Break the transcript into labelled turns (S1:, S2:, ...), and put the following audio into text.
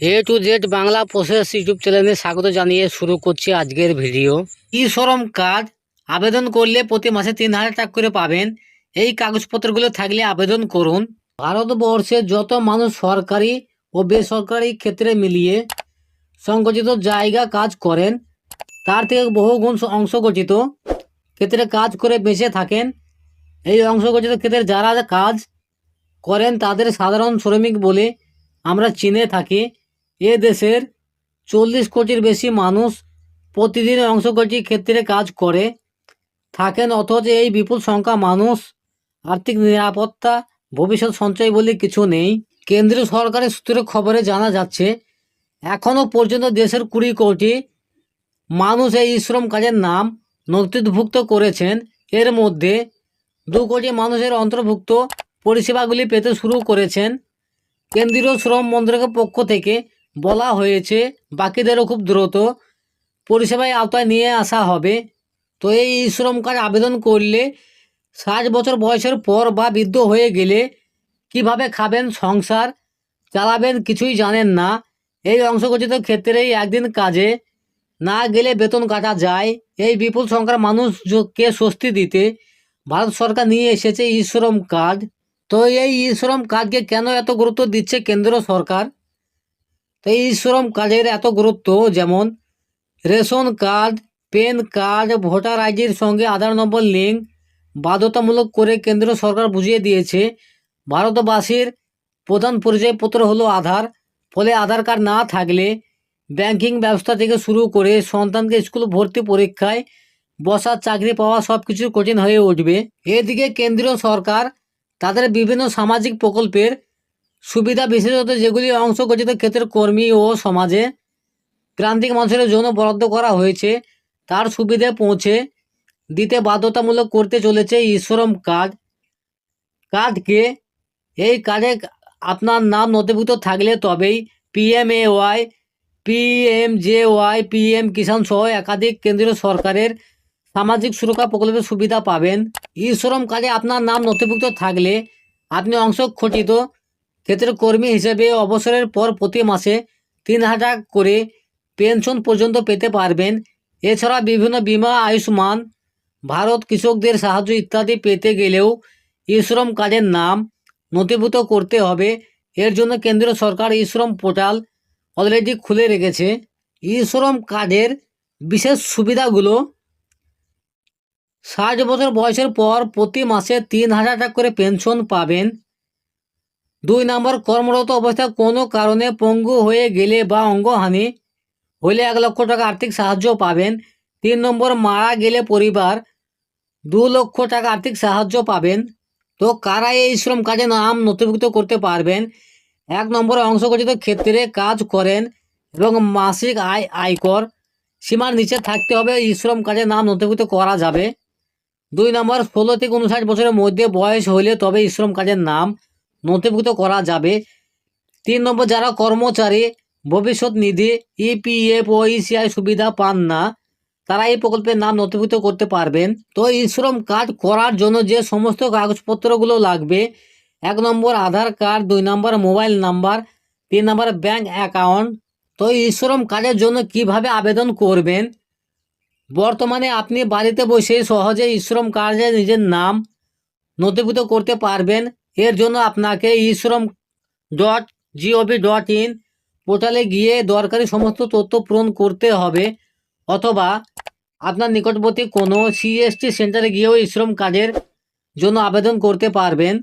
S1: A to Z Bangla process YouTube চ্যানেলে স্বাগত জানিয়ে শুরু করছি আজকের ভিডিও। ই শ্রম কার্ড, আবেদন করলে প্রতি মাসে তিন হাজার টাকা করে পাবেন। এই কাগজপত্রগুলো থাকলে আবেদন করুন। ভারতবর্ষে যত মানুষ সরকারি ও বেসরকারি ক্ষেত্রে মিলিয়ে সংগঠিত জায়গা কাজ করেন, তার থেকে বহুগুণ অংশগঠিত ক্ষেত্রে কাজ করে বেঁচে থাকেন। এই অংশগঠিত ক্ষেত্রে যারা কাজ করেন, তাদের সাধারণ শ্রমিক বলে আমরা চিনে থাকি। এ দেশের চল্লিশ কোটির বেশি মানুষ প্রতিদিন অংশগঠি ক্ষেত্রে কাজ করে, থাকেন অথচ এই বিপুল সংখ্যা মানুষ আর্থিক নিরাপত্তা, ভবিষ্যৎ সঞ্চয় বলে কিছু নেই। কেন্দ্রীয় সরকারের সূত্রে খবরে জানা যাচ্ছে এখনও পর্যন্ত দেশের কুড়ি কোটি মানুষ এই শ্রম কাজের নাম নথিভুক্ত করেছেন। এর মধ্যে দু কোটি মানুষের অন্তর্ভুক্ত পরিষেবাগুলি পেতে শুরু করেছেন। কেন্দ্রীয় শ্রম মন্ত্রকের পক্ষ থেকে বলা হয়েছে, বাকিদেরও খুব দ্রুত পরিষেবায় আওতায় নিয়ে আসা হবে। তো এই শ্রম কার্ড আবেদন করলে ষাট বছর বয়সের পর বা বৃদ্ধ হয়ে গেলে কীভাবে খাবেন, সংসার চালাবেন কিছুই জানেন না। এই অংশগঠিত ক্ষেত্রেই একদিন কাজে না গেলে বেতন কাটা যায়। এই বিপুল সংখ্যার মানুষকে স্বস্তি দিতে ভারত সরকার নিয়ে এসেছে ই শ্রম কার্ড। তো এই ই শ্রম কার্ডকে কেন এত গুরুত্ব দিচ্ছে কেন্দ্র সরকার? তো এই শ্রম কার্ডের এত গুরুত্ব, যেমন ration card pen card, voter আইডির সঙ্গে আধার নম্বর লিঙ্ক বাধ্যতামূলক করে কেন্দ্র সরকার বুঝিয়ে দিয়েছে। ভারতবাসীর প্রধান পরিচয়পত্র হলো আধার। ফলে আধার কার্ড না থাকলে ব্যাংকিং ব্যবস্থা থেকে শুরু করে সন্তানকে স্কুল ভর্তি পরীক্ষায় বসার, চাকরি পাওয়া সব কিছু কঠিন হয়ে উঠবে। এদিকে কেন্দ্রীয় সরকার তাদের বিভিন্ন সামাজিক প্রকল্পের সুবিধা বিশেষত যেগুলি অংশগঠিত ক্ষেত্রের কর্মী ও সমাজে প্রান্তিক মানুষের জন্য বরাদ্দ করা হয়েছে, তার সুবিধে পৌঁছে দিতে বাধ্যতামূলক করতে চলেছে ই শ্রম কার্ড কার্ডকে এই কার্ডে আপনার নাম নথিভুক্ত থাকলে তবেই পিএমএওয়াই পিএমজেওয়াই পিএম কিষাণ সহ একাধিক কেন্দ্রীয় সরকারের সামাজিক সুরক্ষা প্রকল্পের সুবিধা পাবেন। শ্রম কার্ডে আপনার নাম নথিভুক্ত থাকলে আপনি অংশ অংশগঠিত ক্ষেত্রের কর্মী হিসেবে অবসরের পর প্রতি মাসে তিন হাজার করে পেনশন পর্যন্ত পেতে পারবেন। এছাড়া বিভিন্ন বিমা, আয়ুষ্মান, ভারত কৃষকদের সাহায্য ইত্যাদি পেতে গেলেও ই শ্রম কার্ডের নাম নথিভুক্ত করতে হবে। এর জন্য কেন্দ্রীয় সরকার ই শ্রম পোর্টাল অলরেডি খুলে রেখেছে। ই শ্রম কার্ডের বিশেষ সুবিধাগুলো ষাট বছর বয়সের পর প্রতি মাসে তিন হাজার টাকা করে পেনশন পাবেন। দুই নম্বর কর্মরত অবস্থায় কোনো কারণে পঙ্গু হয়ে গেলে বা অঙ্গহানি হলে এক লক্ষ টাকা আর্থিক সাহায্য পাবেন। তিন নম্বর, মারা গেলে পরিবার দু লক্ষ টাকা আর্থিক সাহায্য পাবেন। তো কারা এই শ্রম কাজে নাম নথিভুক্ত করতে পারবেন? এক নম্বরে, অংশগঠিত ক্ষেত্রে কাজ করেন এবং মাসিক আয় আয়কর সীমার নিচে থাকতে হবে। এই শ্রম কাজে নাম নথিভুক্ত করা যাবে। দুই নম্বর, ষোলো থেকে উনষাট বছরের মধ্যে বয়স হলে তবে শ্রম কাজের নাম নথিভুক্ত করা যাবে। তিন নম্বর, যারা কর্মচারী, ভবিষ্যৎ নিধি ইপিএফ ও ইসিআই সুবিধা পান না, তারা এই প্রকল্পের নাম নথিভুক্ত করতে পারবেন। তো এই শ্রম কার্ড করার জন্য যে সমস্ত কাগজপত্রগুলো লাগবে, এক নম্বর আধার কার্ড, দুই নম্বর মোবাইল নাম্বার, তিন নম্বর ব্যাংক অ্যাকাউন্ট। তো এই শ্রম কার্ডের জন্য কীভাবে আবেদন করবেন? বর্তমানে আপনি বাড়িতে বসে সহজে শ্রম কার্ডে নিজের নাম নথিভুক্ত করতে পারবেন। এর জন্য আপনাকে eShram dot gov dot in পোর্টালে গিয়ে দরকারি সমস্ত তথ্য পূরণ করতে হবে অথবা আপনার নিকটবর্তী কোনো সিএসটি সেন্টারে গিয়েও শ্রম কার্ডের জন্য আবেদন করতে পারবেন।